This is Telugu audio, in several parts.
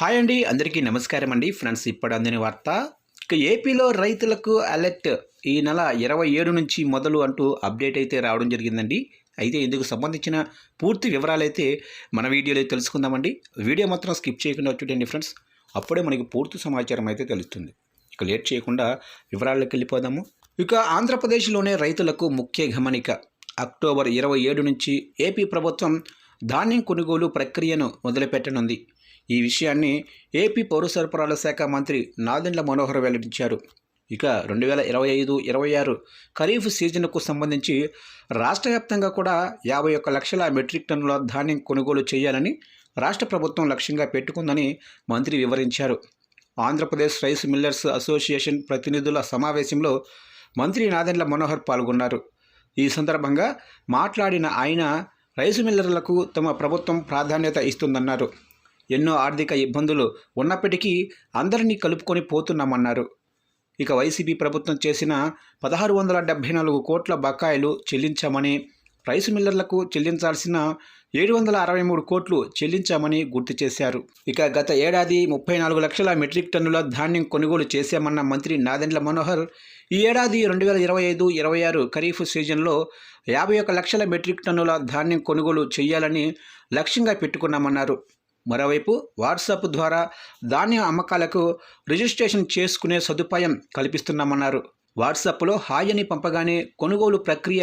హాయ్ అండి అందరికీ నమస్కారం అండి. ఫ్రెండ్స్ ఇప్పుడు అందిన వార్త ఇక ఏపీలో రైతులకు అలర్ట్. ఈ నెల ఇరవై ఏడు నుంచి మొదలు అంటూ అప్డేట్ అయితే రావడం జరిగిందండి. అయితే ఇందుకు సంబంధించిన పూర్తి వివరాలు అయితే మన వీడియోలో తెలుసుకుందామండి. వీడియో మాత్రం స్కిప్ చేయకుండా చూడండి ఫ్రెండ్స్. అప్పుడే మనకి పూర్తి సమాచారం అయితే తెలుస్తుంది. ఇక లేట్ చేయకుండా వివరాల్లోకి వెళ్ళిపోదాము. ఇక ఆంధ్రప్రదేశ్లోనే రైతులకు ముఖ్య గమనిక. అక్టోబర్ ఇరవై ఏడు నుంచి ఏపీ ప్రభుత్వం ధాన్యం కొనుగోలు ప్రక్రియను మొదలుపెట్టనుంది. ఈ విషయాన్ని ఏపీ పౌర సరఫరాల శాఖ మంత్రి నాదెండ్ల మనోహర్ వెల్లడించారు. ఇక రెండు వేల ఇరవై ఐదు ఇరవై ఆరు ఖరీఫ్ సీజన్కు సంబంధించి రాష్ట్ర వ్యాప్తంగా కూడా యాభై ఒక్క లక్షల మెట్రిక్ టన్నుల ధాన్యం కొనుగోలు చేయాలని రాష్ట్ర ప్రభుత్వం లక్ష్యంగా పెట్టుకుందని మంత్రి వివరించారు. ఆంధ్రప్రదేశ్ రైస్ మిల్లర్స్ అసోసియేషన్ ప్రతినిధుల సమావేశంలో మంత్రి నాదెండ్ల మనోహర్ పాల్గొన్నారు. ఈ సందర్భంగా మాట్లాడిన ఆయన రైసు మిల్లర్లకు తమ ప్రభుత్వం ప్రాధాన్యత ఇస్తుందన్నారు. ఎన్నో ఆర్థిక ఇబ్బందులు ఉన్నప్పటికీ అందరినీ కలుపుకొని పోతున్నామన్నారు. ఇక వైసీపీ ప్రభుత్వం చేసిన పదహారు వందల డెబ్బై నాలుగు కోట్ల బకాయిలు చెల్లించామని రైసు మిల్లర్లకు చెల్లించాల్సిన ఏడు వందల అరవై మూడు కోట్లు చెల్లించామని గుర్తు చేశారు. ఇక గత ఏడాది ముప్పై నాలుగు లక్షల మెట్రిక్ టన్నుల ధాన్యం కొనుగోలు చేశామన్న మంత్రి నాదెండ్ల మనోహర్ ఈ ఏడాది రెండు వేల ఇరవై ఐదు ఇరవై ఆరు ఖరీఫ్ సీజన్లో యాభై ఒక లక్షల మెట్రిక్ టన్నుల ధాన్యం కొనుగోలు చేయాలని లక్ష్యంగా పెట్టుకున్నామన్నారు. మరోవైపు వాట్సాప్ ద్వారా ధాన్యం అమ్మకాలకు రిజిస్ట్రేషన్ చేసుకునే సదుపాయం కల్పిస్తున్నామన్నారు. వాట్సాప్లో హాయ్ అని పంపగానే కొనుగోలు ప్రక్రియ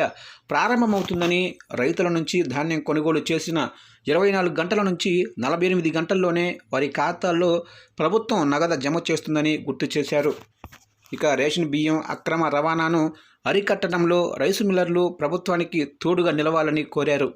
ప్రారంభమవుతుందని రైతుల నుంచి ధాన్యం కొనుగోలు చేసిన ఇరవై నాలుగు గంటల నుంచి నలభై ఎనిమిది గంటల్లోనే వారి ఖాతాల్లో ప్రభుత్వం నగదు జమ చేస్తుందని గుర్తు చేశారు. ఇక రేషన్ బియ్యం అక్రమ రవాణాను అరికట్టడంలో రైసు మిల్లర్లు ప్రభుత్వానికి తోడుగా నిలవాలని కోరారు.